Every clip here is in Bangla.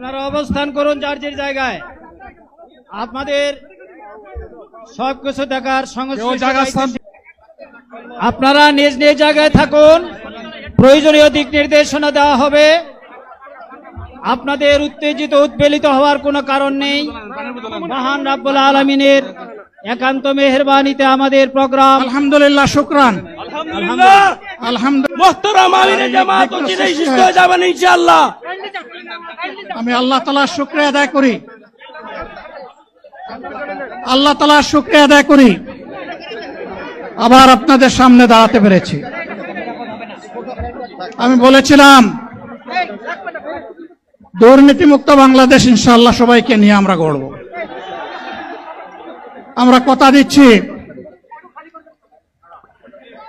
আপনারা অবস্থান করুন যার যার জায়গায়। আপনাদের সবকিছু দেখার আপনারা নিজ নিজ জায়গায় থাকুন। প্রয়োজনীয় দিক নির্দেশনা দেওয়া হবে। আপনাদের উত্তেজিত উদ্বেলিত হওয়ার কোনো কারণ নেই। মহান রাব্বুল আলমিনের একান্ত মেহরবানিতে আমাদের প্রোগ্রাম। আলহামদুলিল্লাহ শুক্রান। আলহামদুলিল্লাহ। ইনশাআল্লাহ। আমি আল্লাহ তালার শুক্রিয়া আদায় করি। আল্লাহ তালার শুক্রিয়া আদায় করি। আবার আপনাদের সামনে দাঁড়াতে পেরেছি। আমি বলেছিলাম দুর্নীতিমুক্ত বাংলাদেশ ইনশাল্লাহ সবাইকে নিয়ে আমরা গড়ব। আমরা কথা দিচ্ছি।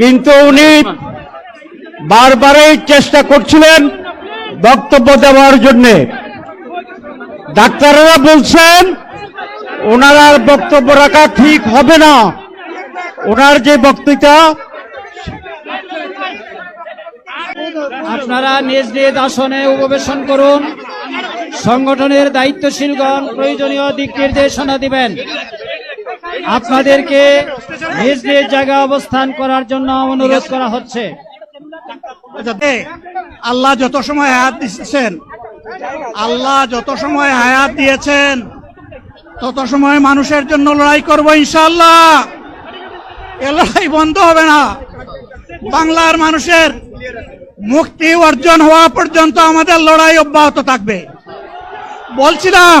কিন্তু উনি বারবারই চেষ্টা করছিলেন বক্তব্য দেওয়ার জন্য। ডাক্তাররা বলছেন, ওনার আর বক্তব্য রাখা ঠিক হবে না। ওনার যে বক্তৃতা, আপনারা নিজ নিজ আসনে উপবেশন করুন। সংগঠনের দায়িত্বশীলগণ প্রয়োজনীয় দিক নির্দেশনা দিবেন। আপনাদেরকে নিজ নিজ জায়গায় অবস্থান করার জন্য অনুরোধ করা হচ্ছে। আল্লাহ যত সময় হায়াত দিচ্ছেন আল্লাহ যত সময় হায়াত দিয়েছেন, তত সময় মানুষের জন্য লড়াই করব ইনশাল্লাহ এ লড়াই বন্ধ হবে না। বাংলার মানুষের মুক্তি অর্জন হওয়া পর্যন্ত আমাদের লড়াই অব্যাহত থাকবে। বলছিলাম